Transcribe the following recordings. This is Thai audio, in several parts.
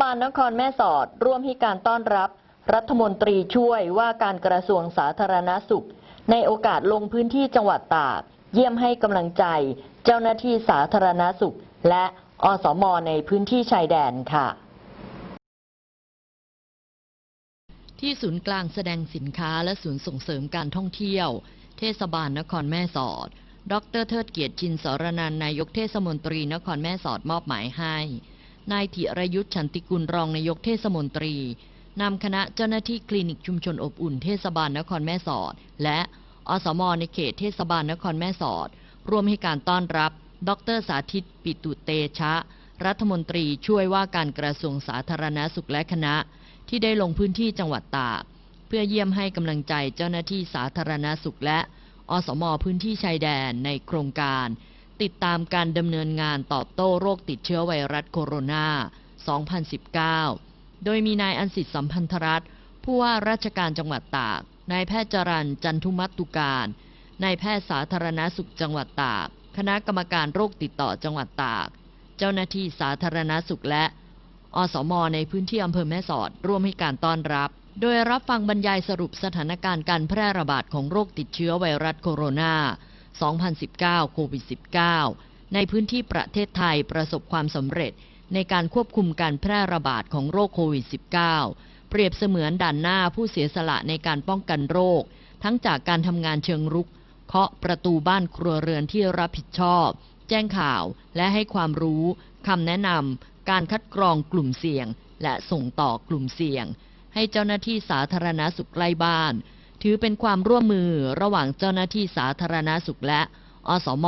บาลนครแม่สอด ร่วมให้การต้อนรับ รัฐมนตรีช่วยว่าการกระทรวงสาธารณสุข ในโอกาสลงพื้นที่จังหวัดตาก เยี่ยมให้กำลังใจ เจ้าหน้าที่สาธารณสุข และอสมในพื้นที่ชายแดนค่ะ ที่ศูนย์กลางแสดงสินค้าและศูนย์ส่งเสริมการท่องเที่ยว เทศบาลนครแม่สอด ดรเทิดเกียรติชินสรนันนายกเทศมนตรีนครแม่สอดมอบหมายให้ นายธิรยุทธ์ฉันติกุลรองนายกเทศมนตรีนำคณะเจ้าหน้าที่คลินิกชุมชนอบอุ่นเทศบาลนครแม่สอด และอสมในเขตเทศบาลนครแม่สอด ร่วมให้การต้อนรับ ดรสาธิตปิตุเตชะ รัฐมนตรีช่วยว่าการกระทรวงสาธารณสุขและคณะ ที่ได้ลงพื้นที่จังหวัดตากเพื่อเยี่ยมให้กำลังใจเจ้าหน้าที่สาธารณสุขและ อสมพื้นที่ชายแดนในโครงการ ติดตามการดำเนินงานตอบโต้โรคติดเชื้อไวรัสโคโรนา 2019 โดยมีนายอันสิทธิ์สัมพันธรัตน์ผู้ว่าราชการจังหวัดตาก นายแพทย์จรันจันทุมัตตุการ นายแพทย์สาธารณสุขจังหวัดตาก คณะกรรมการโรคติดต่อจังหวัดตาก เจ้าหน้าที่สาธารณสุขและ อสม ในพื้นที่อำเภอแม่สอด ร่วมให้การต้อนรับ โดยรับฟังบรรยายสรุปสถานการณ์การแพร่ระบาดของโรคติดเชื้อไวรัสโคโรนา 2019 โควิด -19 ในพื้นที่ประเทศไทยประสบความสำเร็จในการควบคุมการแพร่ระบาดของโรคโควิด -19 เปรียบเสมือนด่านหน้าผู้เสียสละในการป้องกันโรค ทั้งจากการทำงานเชิงรุก เคาะประตูบ้านครัวเรือนที่รับผิดชอบ แจ้งข่าวและให้ความรู้คำแนะนำการคัดกรองกลุ่มเสี่ยง และส่งต่อกลุ่มเสี่ยง ให้เจ้าหน้าที่สาธารณสุขใกล้บ้าน ถือเป็นความร่วมมือระหว่างเจ้าหน้าที่สาธารณสุขและ อสม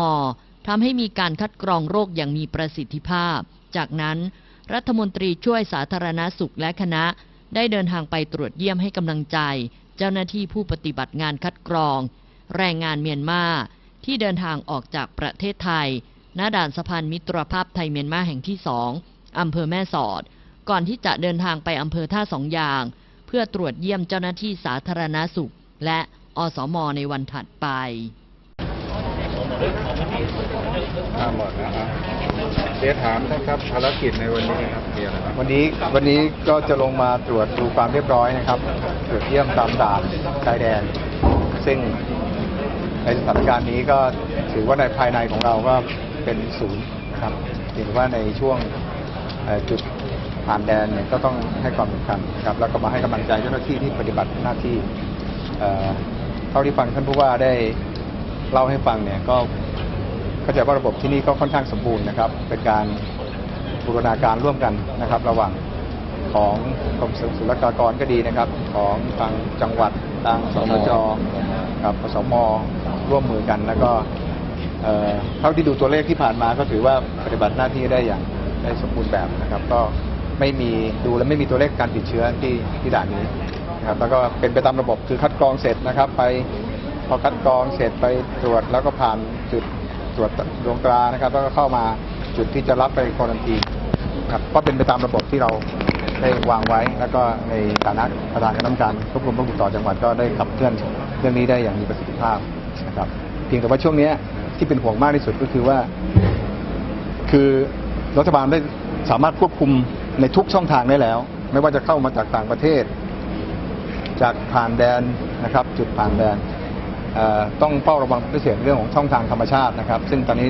ทำให้มีการคัดกรองโรคอย่างมีประสิทธิภาพ จากนั้นรัฐมนตรีช่วยสาธารณสุขและคณะ ได้เดินทางไปตรวจเยี่ยมให้กำลังใจ เจ้าหน้าที่ผู้ปฏิบัติงานคัดกรอง แรงงานเมียนมาที่เดินทางออกจากประเทศไทย ณ ด่านสะพานมิตรภาพไทยเมียนมาแห่งที่สองอำเภอแม่สอด ก่อนที่จะเดินทางไปอำเภอท่าสองยาง เพื่อตรวจเยี่ยมเจ้าหน้าที่สาธารณสุข และอสมในวันถัดไปตามหมดนะครับเดี๋ยวถามท่านครับภารกิจในวันนี้ครับมีอะไรบ้างวันนี้วันนี้ก็จะลงมาตรวจดูความเรียบร้อยนะครับตรวจเยี่ยมตามด่านชายแดน ซึ่งในสถานการณ์นี้ก็ถือว่าในภายในของเราก็เป็นศูนย์นะครับเห็นว่าในช่วงเอ่อจุดผ่านแดนเนี่ยก็ต้องให้ความสำคัญนะครับแล้วก็มาให้กำลังใจเจ้าหน้าที่ที่ปฏิบัติหน้าที่ เท่าที่ฟังท่านผู้ว่าได้เล่าให้ฟังเนี่ยก็เข้าใจว่าระบบที่นี่ก็ค่อนข้างสมบูรณ์นะครับ เป็นการบูรณาการร่วมกันนะครับ ระหว่างของกรมศุลกากรก็ดีนะครับ ของทางจังหวัดทางสมจกับปสมร่วมมือกัน แล้วก็เอ่อเท่าที่ดูตัวเลขที่ผ่านมาก็ถือว่าปฏิบัติหน้าที่ได้อย่างได้สมบูรณ์แบบนะครับ ก็ไม่มีดูแล้วไม่มีตัวเลขการติดเชื้อที่ที่ด่านนี้ นะครับแล้วก็เป็นไปตามระบบคือคัดกรองเสร็จนะครับ ไปพอคัดกรองเสร็จไปตรวจแล้วก็ผ่านจุดตรวจดวงตรานะครับ แล้วก็เข้ามาจุดที่จะรับไปควอนตีครับก็เป็นไปตามระบบที่เราได้วางไว้ แล้วก็ในฐานะประธานคณะกรรมการควบคุมโรคติดต่อจังหวัดก็ได้ขับเคลื่อนเรื่องนี้ได้อย่างมีประสิทธิภาพนะครับเพียงแต่ว่าช่วงนี้ที่เป็นห่วงมากที่สุดก็คือว่า คือรัฐบาลได้สามารถควบคุมในทุกช่องทางได้แล้ว ไม่ว่าจะเข้ามาจากต่างประเทศ จากผ่านแดนนะครับจุดผ่านแดนต้องเฝ้าระวังพิเศษเรื่องของช่องทางธรรมชาตินะครับ ซึ่งตอนนี้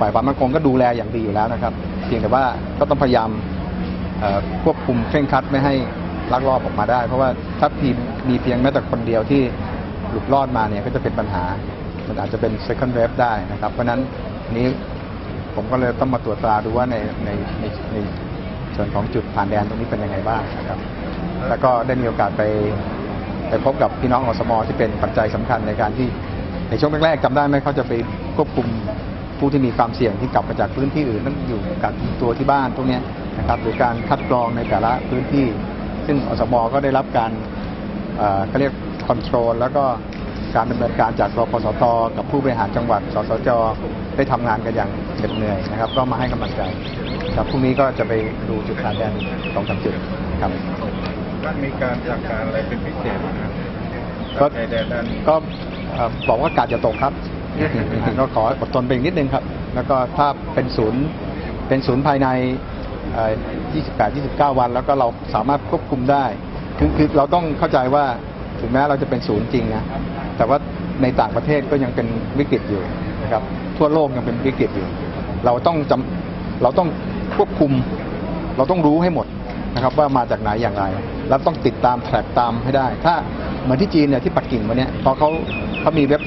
ฝ่ายความมั่นคงก็ดูแลอย่างดีอยู่แล้วนะครับ เพียงแต่ว่าก็ต้องพยายามควบคุมเคร่งครัดไม่ให้ลักลอบออกมาได้ เพราะว่าถ้ามีมีเพียงแม้แต่คนเดียวที่หลุดรอดมาเนี่ยก็จะเป็นปัญหา มันอาจจะเป็น second wave ได้นะครับ เพราะนั้นนนี้ผมก็เลยต้องมาตรวจตราดูว่าในในในในส่วนของจุดผ่านแดนตรงนี้เป็นยังไงบ้างนะครับ แล้วก็ได้มีโอกาสไป ไปพบกับพี่น้องอสมที่เป็นปัจจัยสำคัญในการที่ในช่วงแรกๆจำได้ไหมเขาจะไปควบคุมผู้ที่มีความเสี่ยงที่กลับมาจากพื้นที่อื่นต้องอยู่กักตัวที่บ้านพวกนี้นะครับหรือการคัดกรองในแต่ละพื้นที่ ซึ่งอสมก็ได้รับการเอ่อเขาเรียกคอนโทรลแล้วก็การดำเนินการจากรพสต กับผู้บริหารจังหวัด สสจ ได้ทำงานกันอย่างเหน็ดเหนื่อยนะครับ ก็มาให้กำลังใจครับพรุ่งนี้ก็จะไปดูจุดผ่านแดนสองสามจุดครับ ท่านมีการจัดการอะไรเป็นพิเศษนะครับก็ชายแดนด้านนี้ก็เอ่อบอกว่ากาดจะตกครับ ก็ขออดทนไปอีกนิดนึงครับ แล้วก็ถ้าเป็นศูนย์เป็นศูนย์ภายในเอ่อ28 29 วัน แล้วก็เราสามารถควบคุมได้คือคือเราต้องเข้าใจว่าถึงแม้เราจะเป็นศูนย์จริงนะแต่ว่าในต่างประเทศก็ยังเป็นวิกฤตอยู่นะครับทั่วโลกยังเป็นวิกฤตอยู่ เราต้องจำเราต้องควบคุม เราต้องรู้ให้หมด นะครับว่ามาจากไหนอย่างไร แล้วต้องติดตามแทร็กตามให้ได้ ถ้าเหมือนที่จีนเนี่ยที่ปักกิ่งวันเนี้ยพอเขาเขามีเว็บ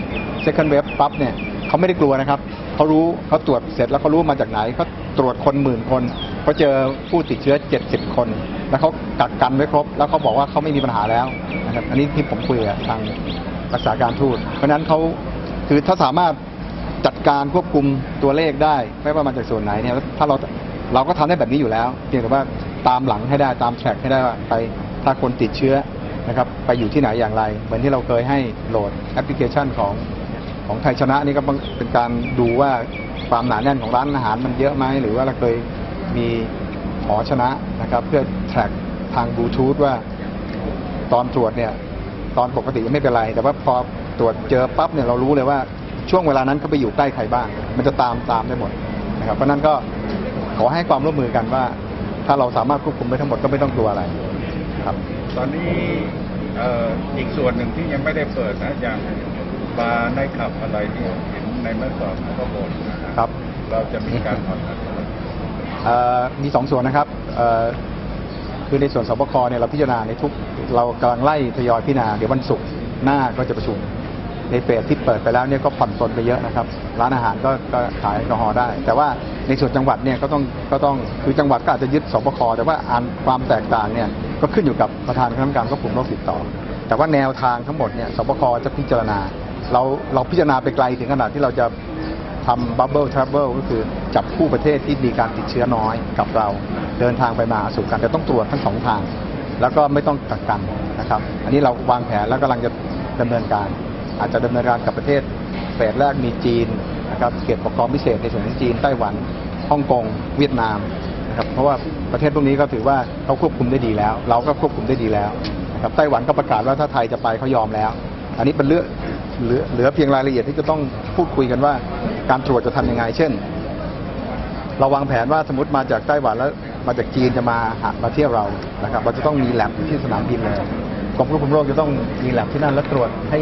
second web ปั๊บเนี่ยเขาไม่ได้กลัวนะครับเขารู้เขาตรวจเสร็จแล้วเขารู้มาจากไหนเขาตรวจคนหมื่นคนเขาเจอผู้ติดเชื้อ 70 คน แล้วเขากักกันไว้ครบ แล้วเขาบอกว่าเขาไม่มีปัญหาแล้วนะครับอันนี้ที่ผมคุยกับทางรักษาการทูตเพราะนั้นเขาคือถ้าสามารถจัดการควบคุมตัวเลขได้ ไม่ว่ามาจากส่วนไหนเนี่ยถ้าเราเราก็ทำได้แบบนี้อยู่แล้ว เพียงแต่ว่า ตามหลังให้ได้ตามแทร็กให้ได้ว่าไปถ้าคนติดเชื้อนะครับไปอยู่ที่ไหนอย่างไร เหมือนที่เราเคยให้โหลดแอปพลิเคชันของของไทยชนะนี่ก็เป็นการดูว่าความหนาแน่นของร้านอาหารมันเยอะไหมหรือว่าเราเคยมีหอชนะนะครับ เพื่อแทร็กทางบลูทูธว่าตอนตรวจเนี่ยตอนปกติไม่เป็นไร แต่ว่าพอตรวจเจอปั๊บเนี่ยเรารู้เลยว่าช่วงเวลานั้นเขาไปอยู่ใกล้ใครบ้าง มันจะตามตามได้หมดนะครับเพราะฉะนั้นก็ขอให้ความร่วมมือกันว่า ถ้าเราสามารถควบคุมได้ทั้งหมดก็ไม่ต้องกลัวอะไรครับ ตอนนี้เอ่ออีกส่วนหนึ่งที่ยังไม่ได้เปิดนะอย่างบาร์ในขับอะไรที่เห็นในเมื่อก่อนเขาก็บอกนะครับ เราจะมีการผ่อนผันเอ่อมีสองส่วนนะครับเอ่อคือในส่วนสบคเนี่ยเราพิจารณาในทุกเรากำลังไล่ทยอยพิจารณาเดี๋ยววันศุกร์หน้าก็จะประชุม ในเฟสที่เปิดไปแล้วเนี่ยก็ผ่อนปลนไปเยอะนะครับ ร้านอาหารก็ก็ขายแอลกอฮอล์ได้ แต่ว่า ในส่วนจังหวัดเนี่ยก็ต้องก็ต้องคือจังหวัดก็อาจจะยึดสบคแต่ว่าอันความแตกต่างเนี่ยก็ขึ้นอยู่กับประธานคณะกรรมการควบคุมโรคติดต่อ แต่ว่าแนวทางทั้งหมดเนี่ยสบคจะพิจารณา เราเราพิจารณาไปไกลถึงขนาดที่เราจะทำบับเบิลทราเบิลก็คือจับคู่ประเทศที่มีการติดเชื้อน้อยกับเรา เดินทางไปมาสู่กันแต่ต้องตรวจทั้งสองทาง แล้วก็ไม่ต้องกักกันนะครับ อันนี้เราวางแผนแล้วกำลังจะดำเนินการ อาจจะดำเนินการกับประเทศเฟสแรกมีจีน นะครับเขตปกครองพิเศษในส่วนของจีนไต้หวันฮ่องกงเวียดนามนะครับเพราะว่าประเทศพวกนี้ก็ถือว่าเขาควบคุมได้ดีแล้ว เราก็ควบคุมได้ดีแล้วนะครับไต้หวันก็ประกาศว่าถ้าไทยจะไปเขายอมแล้ว อันนี้เป็นเรื่องเหลือเหลือเพียงรายละเอียดที่จะต้องพูดคุยกันว่า การตรวจจะทำยังไง เช่น เราวางแผนว่าสมมติมาจากไต้หวันแล้วมาจากจีนจะมาหามาเที่ยวเรานะครับ เราจะต้องมีแลบที่สนามบินเลยกรมควบคุมโรคจะต้องมีแลบที่นั่นแล้วตรวจให้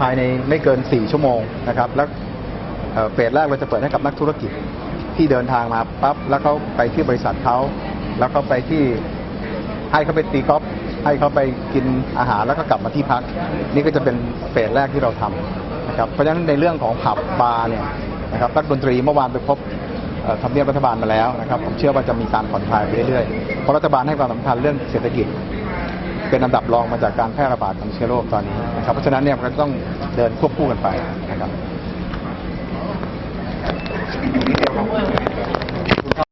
ภายในไม่เกิน 4 ชั่วโมงนะครับ แล้ว เฟสแรกเราจะเปิดให้กับนักธุรกิจที่เดินทางมาปั๊บแล้วเขาไปที่บริษัทเขาแล้วก็ไปที่ให้เขาไปตีกอล์ฟให้เขาไปกินอาหารแล้วก็กลับมาที่พัก นี่ก็จะเป็นเฟสแรกที่เราทำนะครับเพราะฉะนั้นในเรื่องของผับบาร์เนี่ยนะครับนักดนตรีเมื่อวานไปพบทำเนียบรัฐบาลมาแล้วนะครับ ผมเชื่อว่าจะมีการผ่อนคลายไปเรื่อยๆเพราะรัฐบาลให้ความสำคัญเรื่องเศรษฐกิจ เป็นอันดับรองมาจากการแพร่ระบาดของเชื้อโรคตอนนี้นะครับเพราะฉะนั้นเนี่ยมันก็ต้องเดินควบคู่กันไปนะครับ Thank you.